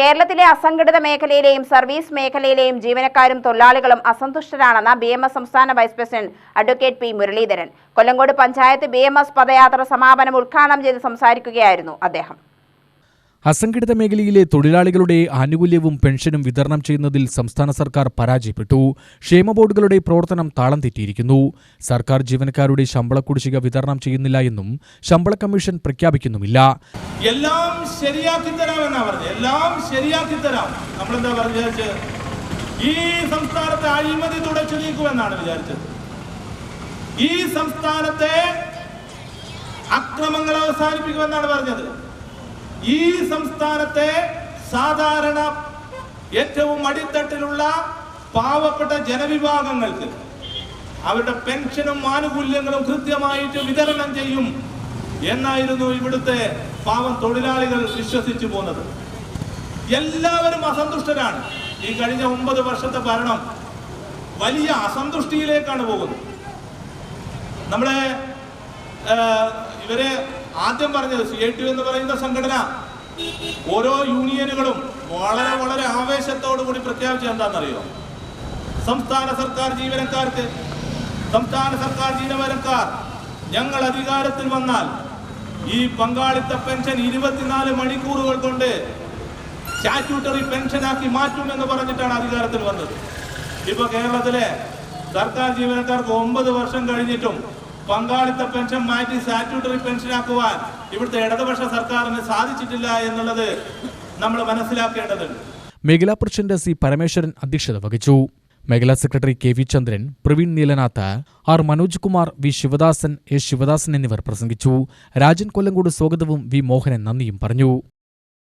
കേരളത്തിലെ അസംഘടിത മേഖലയിലെയും സർവീസ് മേഖലയിലെയും ജീവനക്കാരും തൊഴിലാളികളും അസന്തുഷ്ടരാണെന്ന് ബി എം എസ് സംസ്ഥാന vice president advocate P Muraleedharan. Kollengode panchayat B M S പദയാത്ര സമാപനം ഉദ്ഘാടനം ചെയ്ത് സംസാരിക്കുകയായിരുന്നു അദ്ദേഹം. അസംഘടിത മേഖലയിലെ തൊഴിലാളികളുടെ ആനുകൂല്യവും പെൻഷനും വിതരണം ചെയ്യുന്നതിൽ സംസ്ഥാന സർക്കാർ പരാജയപ്പെട്ടു. ക്ഷേമ ബോർഡുകളുടെ പ്രവർത്തനം താളം തെറ്റിയിരിക്കുന്നു. സർക്കാർ ജീവനക്കാരുടെ ശമ്പള കുടിശ്ശിക വിതരണം ചെയ്യുന്നില്ല എന്നും ശമ്പള കമ്മീഷൻ പ്രഖ്യാപിക്കുന്നുമില്ല. എല്ലാം ശരിയാക്കി പറഞ്ഞത് എല്ലാം ശരിയാക്കി തരാം. ഈ സംസ്ഥാനത്തെ അഴിമതി തുടച്ചു നീക്കുമെന്നാണ് വിചാരിച്ചത്. ഈ സംസ്ഥാനത്തെ അക്രമങ്ങൾ അവസാനിപ്പിക്കുമെന്നാണ് പറഞ്ഞത്. ഈ സംസ്ഥാനത്തെ സാധാരണ ഏറ്റവും അടിത്തട്ടിലുള്ള പാവപ്പെട്ട ജനവിഭാഗങ്ങൾക്ക് അവരുടെ പെൻഷനും ആനുകൂല്യങ്ങളും കൃത്യമായിട്ട് വിതരണം ചെയ്യും എന്നായിരുന്നു ഇവിടുത്തെ പാവം തൊഴിലാളികൾ വിശ്വസിച്ചു പോന്നത്. എല്ലാവരും അസന്തുഷ്ടരാണ്. ഈ കഴിഞ്ഞ ഒമ്പത് വർഷത്തെ ഭരണം വലിയ അസന്തുഷ്ടിയിലേക്കാണ് പോകുന്നത്. നമ്മളെ ഇവരെ ആദ്യം പറഞ്ഞത് സി ഐ ടി എന്ന് പറയുന്ന സംഘടന. ഓരോ യൂണിയനുകളും വളരെ വളരെ ആവേശത്തോടു കൂടി പ്രഖ്യാപിച്ചത് എന്താണെന്നറിയോ? സംസ്ഥാന സർക്കാർ ജീവനക്കാർക്ക് സംസ്ഥാന സർക്കാർ ജീവനക്കാർ ഞങ്ങൾ അധികാരത്തിൽ വന്നാൽ ഈ പങ്കാളിത്ത പെൻഷൻ ഇരുപത്തിനാല് മണിക്കൂറുകൾ കൊണ്ട് സ്റ്റാറ്റ്യൂട്ടറി പെൻഷനാക്കി മാറ്റുമെന്ന് പറഞ്ഞിട്ടാണ് അധികാരത്തിൽ വന്നത്. ഇപ്പൊ കേരളത്തിലെ സർക്കാർ ജീവനക്കാർക്ക് ഒമ്പത് വർഷം കഴിഞ്ഞിട്ടും പങ്കാളിത്ത പെൻഷൻ മാറ്റി സ്റ്റാറ്റ്യൂട്ടറി പെൻഷനാക്കുവാൻ ഇവിടുത്തെ ഇടതുപക്ഷ സർക്കാരിന് സാധിച്ചിട്ടില്ല എന്നുള്ളത് നമ്മൾ മനസ്സിലാക്കേണ്ടതുണ്ട്. മേഖലാ പ്രസിഡന്റ് സി പരമേശ്വരൻ അധ്യക്ഷത വഹിച്ചു. മേഖലാ secretary K V Chandran Praveen Neelanath R Manoj Kumar V Sivadasan A Sivadasan എന്നിവർ പ്രസംഗിച്ചു. രാജൻ കൊല്ലങ്കോട് സ്വാഗതവും വി മോഹനൻ നന്ദിയും പറഞ്ഞു.